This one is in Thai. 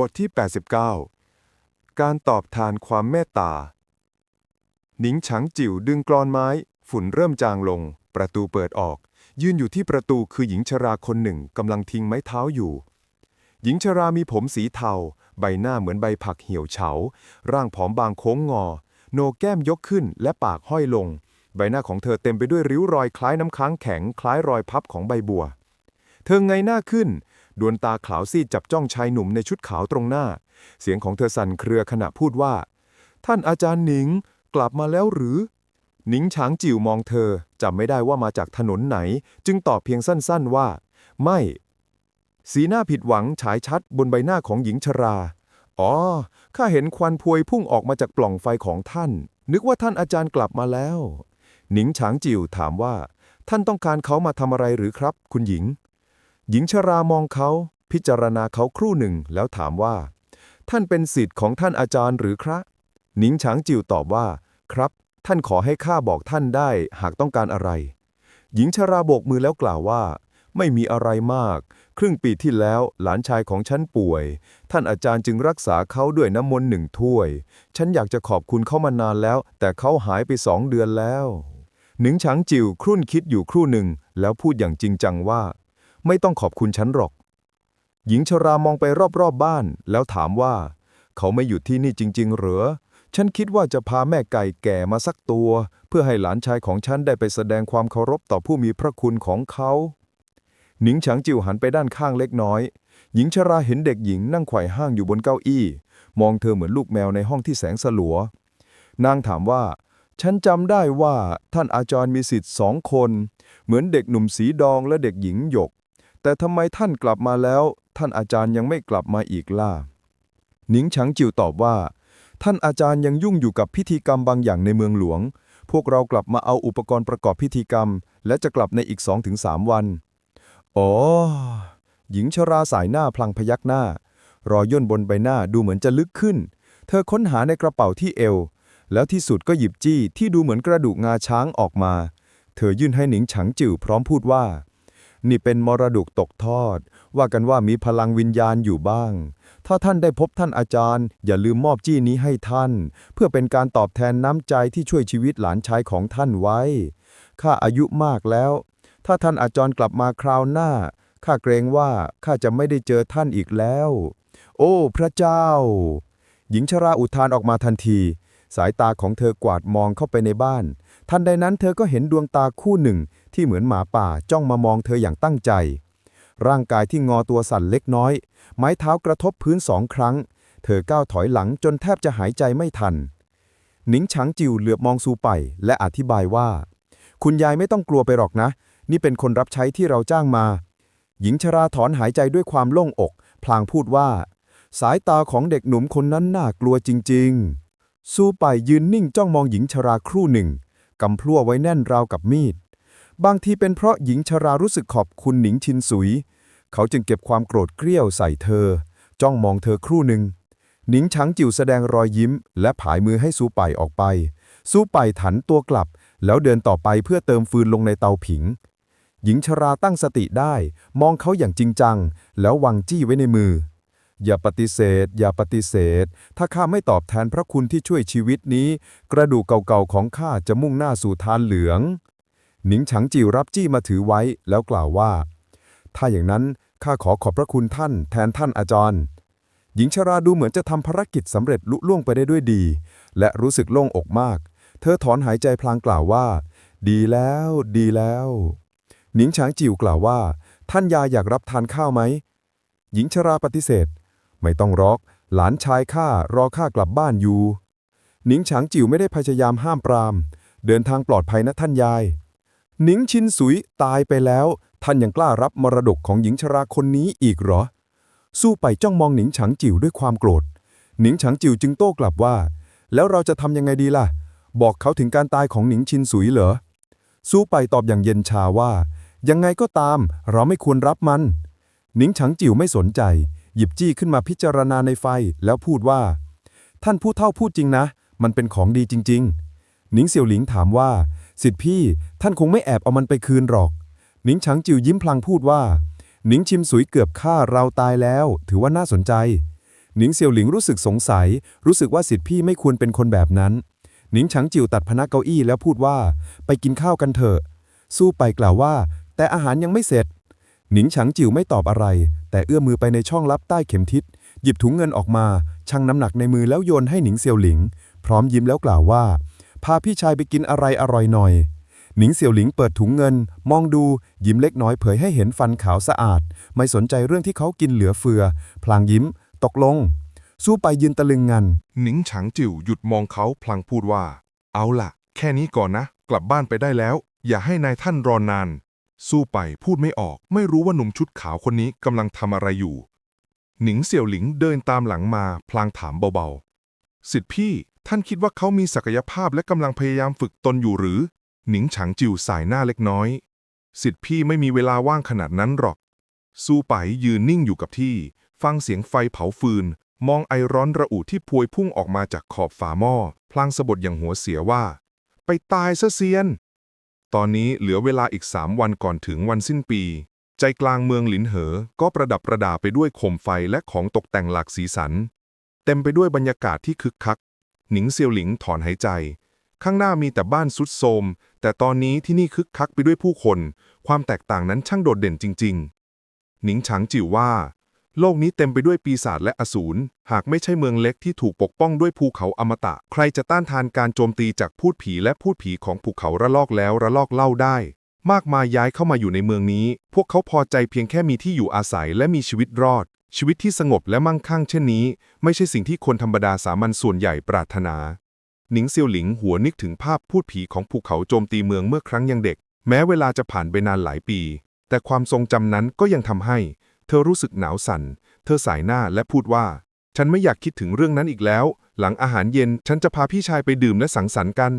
บทที่ 89 การตอบแทนความเมตตา หนิงฉังจิ๋วดึงกรอนไม้ ฝุ่นเริ่มจางลง ประตูเปิดออก ยืนอยู่ที่ประตูคือหญิงชราคนหนึ่งกำลังทิ้งไม้เท้าอยู่ หญิงชรามีผมสีเทา ใบหน้าเหมือนใบผักเหี่ยวเฉา ร่างผอมบางโค้งงอโหนกแก้มยกขึ้นและปากห้อยลง ใบหน้าของเธอเต็มไปด้วยริ้วรอยคล้ายน้ำค้างแข็ง คล้ายรอยพับของใบบัว เธอเงยหน้าขึ้น ดวงตาขาวซีดจับจ้องชายหนุ่มในชุดขาวตรงหน้า เสียงของเธอสั่นเครือขณะพูดว่า ท่านอาจารย์หนิง กลับมาแล้วหรือ หนิงฉางจิ๋วมองเธอจำไม่ได้ว่ามาจากถนนไหน จึงตอบเพียงสั้นๆว่า ไม่ สีหน้าผิดหวังฉายชัดบนใบหน้าของหญิงชรา อ๋อ ข้าเห็นควันพวยพุ่งออกมาจากปล่องไฟของท่าน นึกว่าท่านอาจารย์กลับมาแล้ว หนิงฉางจิ๋วถามว่า ท่านต้องการเขามาทำอะไรหรือครับ คุณหญิง หญิงชรามองเขา พิจารณาเขาครู่หนึ่งแล้วถามว่า ท่านเป็นศิษย์ของท่านอาจารย์หรือครับหนิงฉางจิวตอบว่า ครับ ท่านขอให้ข้าบอกท่านได้หากต้องการอะไร หญิงชราโบกมือแล้วกล่าวว่า ไม่มีอะไรมาก ครึ่งปีที่แล้วหลานชายของฉันป่วย ท่านอาจารย์จึงรักษาเขาด้วยน้ำมนต์หนึ่งถ้วย ฉันอยากจะขอบคุณเขามานานแล้ว แต่เขาหายไปสองเดือนแล้ว หนิงฉางจิวครุ่นคิดอยู่ครู่หนึ่งแล้วพูดอย่างจริงจังว่า ไม่ต้องขอบคุณฉันหรอก หญิงชรามองไปรอบๆบบ้าน แล้วถามว่า เขาไม่อยู่ที่นี่จริงๆเหรอฉันคิดว่าจะพาแม่ไก่แก่มาสักตัว เพื่อให้หลานชายของฉันได้ไปแสดงความเคารพต่อผู้มีพระคุณของเขาหนิงฉางจิวหันไปด้านข้างเล็กน้อย หญิงชราเห็นเด็กหญิงนั่งไขว่ห้างอยู่บนเก้าอี้ มองเธอเหมือนลูกแมวในห้องที่แสงสลัว นางถามว่า ฉันจำได้ว่าท่านอาจารย์มีสิทธิ์สองคน เหมือนเด็กหนุ่มสีดองและเด็กหญิงหยก แต่ทำไมท่านกลับมาแล้ว ท่านอาจารย์ยังไม่กลับมาอีกล่ะหนิงฉังจิวตอบว่า ท่านอาจารย์ยังยุ่งอยู่กับพิธีกรรมบางอย่างในเมืองหลวง พวกเรากลับมาเอาอุปกรณ์ประกอบพิธีกรรม และจะกลับในอีก2-3วันอ๋อหญิงชราสายหน้าพลางพยักหน้า รอยย่นบนใบหน้าดูเหมือนจะลึกขึ้น เธอค้นหาในกระเป๋าที่เอว แล้วที่สุดก็หยิบจี้ที่ดูเหมือนกระดูกงาช้างออกมา เธอยื่นให้หนิงฉังจิ๋วพร้อมพูดว่า นี่เป็นมรดกตกทอด ว่ากันว่ามีพลังวิญญาณอยู่บ้าง ถ้าท่านได้พบท่านอาจารย์ อย่าลืมมอบจี้นี้ให้ท่าน เพื่อเป็นการตอบแทนน้ำใจที่ช่วยชีวิตหลานชายของท่านไว้ ข้าอายุมากแล้ว ถ้าท่านอาจารย์กลับมาคราวหน้า ข้าเกรงว่าข้าจะไม่ได้เจอท่านอีกแล้ว โอ้ พระเจ้า หญิงชราอุทานออกมาทันที สายตาของเธอกวาดมองเข้าไปในบ้าน ทันใดนั้นเธอก็เห็นดวงตาคู่หนึ่งที่เหมือนหมาป่าจ้องมามองเธออย่างตั้งใจ ร่างกายที่งอตัวสั่นเล็กน้อย ไม้เท้ากระทบพื้นสองครั้ง เธอก้าวถอยหลังจนแทบจะหายใจไม่ทัน หนิงฉังจิวเหลือบมองซูไปและอธิบายว่า คุณยายไม่ต้องกลัวไปหรอกนะ นี่เป็นคนรับใช้ที่เราจ้างมา หญิงชราถอนหายใจด้วยความโล่งอก พลางพูดว่า สายตาของเด็กหนุ่มคนนั้นน่ากลัวจริงๆสู้ไปยืนนิ่งจ้องมองหญิงชราครู่หนึ่ง กำพลั่วไว้แน่นราวกับมีด บางทีเป็นเพราะหญิงชรารู้สึกขอบคุณหนิงชินสุย เขาจึงเก็บความโกรธเกรี้ยวใส่เธอ จ้องมองเธอครู่หนึ่ง หนิงช้างจิ๋วแสดงรอยยิ้ม และผายมือให้ซูไปออกไป ซูไปถันตัวกลับ แล้วเดินต่อไปเพื่อเติมฟืนลงในเตาผิง หญิงชราตั้งสติได้ มองเขาอย่างจริงจัง แล้ววางจี้ไว้ในมือ อย่าปฏิเสธ อย่าปฏิเสธ ถ้าข้าไม่ตอบแทนพระคุณที่ช่วยชีวิตนี้ กระดูกเก่าๆของข้าจะมุ่งหน้าสู่ทานเหลือง หนิงฉังจิวรับจี้มาถือไว้แล้วกล่าวว่า ถ้าอย่างนั้นข้าขอขอบพระคุณท่าน แทนท่านอาจารย์ หญิงชราดูเหมือนจะทำภารกิจสำเร็จลุล่วงไปได้ด้วยดี และรู้สึกโล่งอกมาก เธอถอนหายใจพลางกล่าวว่า ดีแล้ว ดีแล้ว หนิงฉางจิวกล่าวว่า ท่านยาอยากรับทานข้าวไหม หญิงชราปฏิเสธ ไม่ต้องรอก หลานชายข้ารอข้ากลับบ้านอยู่ หนิงฉางจิ๋วไม่ได้พยายามห้ามปราม เดินทางปลอดภัยนะท่านยาย หนิงชินสุยตายไปแล้ว ท่านยังกล้ารับมรดกของหญิงชราคนนี้อีกเหรอ สู้ไปจ้องมองหนิงฉางจิ๋วด้วยความโกรธ หนิงฉางจิ๋วจึงโต้กลับว่า แล้วเราจะทำยังไงดีล่ะ บอกเขาถึงการตายของหนิงชินสุยเหรอ สู้ไปตอบอย่างเย็นชาว่า ยังไงก็ตาม เราไม่ควรรับมันหนิงฉังจิ๋วไม่สนใจ หยิบจี้ขึ้นมาพิจารณาในไฟ แล้วพูดว่า ท่านผู้เฒ่าพูดจริงนะ มันเป็นของดีจริง ๆ หนิงเสี่ยวหลิงถามว่า สิทธิพี่ ท่านคงไม่แอบเอามันไปคืนหรอก หนิงฉังจิ๋วยิ้มพลางพูดว่า หนิงชิมสุยเกือบฆ่าเราตายแล้ว ถือว่าน่าสนใจ หนิงเซียวหลิงรู้สึกสงสัย รู้สึกว่าสิทธิพี่ไม่ควรเป็นคนแบบนั้น หนิงฉังจิวตัดพนักเก้าอี้แล้วพูดว่า ไปกินข้าวกันเถอะ สู้ไปกล่าวว่า แต่อาหารยังไม่เสร็จ หนิงฉังจิ๋วไม่ตอบอะไร แต่เอื้อมมือไปในช่องลับใต้เข็มทิศ หยิบถุงเงินออกมา ชั่งน้ำหนักในมือแล้วโยนให้หนิงเซียวหลิง พร้อมยิ้มแล้วกล่าวว่า พาพี่ชายไปกินอะไรอร่อยหน่อย หนิงเสี่ยวหลิงเปิดถุงเงิน มองดู ยิ้มเล็กน้อยเผยให้เห็นฟันขาวสะอาด ไม่สนใจเรื่องที่เขากินเหลือเฟือ พลางยิ้ม ตกลง สู้ไปยืนตะลึงงัน หนิงฉางจิ๋วหยุดมองเขาพลางพูดว่า เอาล่ะ แค่นี้ก่อนนะ กลับบ้านไปได้แล้ว อย่าให้นายท่านรอนาน สู้ไปพูดไม่ออก ไม่รู้ว่าหนุ่มชุดขาวคนนี้กำลังทำอะไรอยู่ หนิงเสี่ยวหลิงเดินตามหลังมา พลางถามเบาๆ สิทธิพี่ท่านคิดว่าเขามีศักยภาพและกำลังพยายามฝึกตนอยู่หรือ หนิงฉางจิ๋วสายหน้าเล็กน้อย สิทธิพี่ไม่มีเวลาว่างขนาดนั้นหรอก สู้ไปยืนนิ่งอยู่กับที่ ฟังเสียงไฟเผาฟืน มองไอร้อนระอุที่พวยพุ่งออกมาจากขอบฝาหม้อ พลางสะบดอย่างหัวเสียว่า ไปตายซะเซียน ตอนนี้เหลือเวลาอีกสามวันก่อนถึงวันสิ้นปี ใจกลางเมืองหลินเหอ ก็ประดับประดาไปด้วยโคมไฟและของตกแต่งหลากสีสัน เต็มไปด้วยบรรยากาศที่คึกคัก หนิงเซียวหลิงถอนหายใจ ข้างหน้ามีแต่บ้านสุดโทมแต่ตอนนี้ที่นี่คึกคักไปด้วยผู้คน ความแตกต่างนั้นช่างโดดเด่นจริง ๆ หนิงฉางจิ๋วว่า โลกนี้เต็มไปด้วยปีศาจและอสูร หากไม่ใช่เมืองเล็กที่ถูกปกป้องด้วยภูเขาอมตะ ใครจะต้านทานการโจมตีจากพูดผีและพูดผีของภูเขาระลอกแล้วระลอกเล่าได้ มากมายย้ายเข้ามาอยู่ในเมืองนี้ พวกเขาพอใจเพียงแค่มีที่อยู่อาศัยและมีชีวิตรอด ชีวิตที่สงบและมั่งคั่งเช่นนี้ ไม่ใช่สิ่งที่คนธรรมดาสามัญส่วนใหญ่ปรารถนา หนิงเซียวหลิงหัวนึกถึงภาพพูดผีของภูเขาโจมตีเมืองเมื่อครั้งยังเด็ก แม้เวลาจะผ่านไปนานหลายปี แต่ความทรงจำนั้นก็ยังทำให้ เธอรู้สึกหนาวสั่น เธอสายหน้าและพูดว่า ฉันไม่อยากคิดถึงเรื่องนั้นอีกแล้ว หลังอาหารเย็นฉันจะพาพี่ชายไปดื่มและสังสรรค์กัน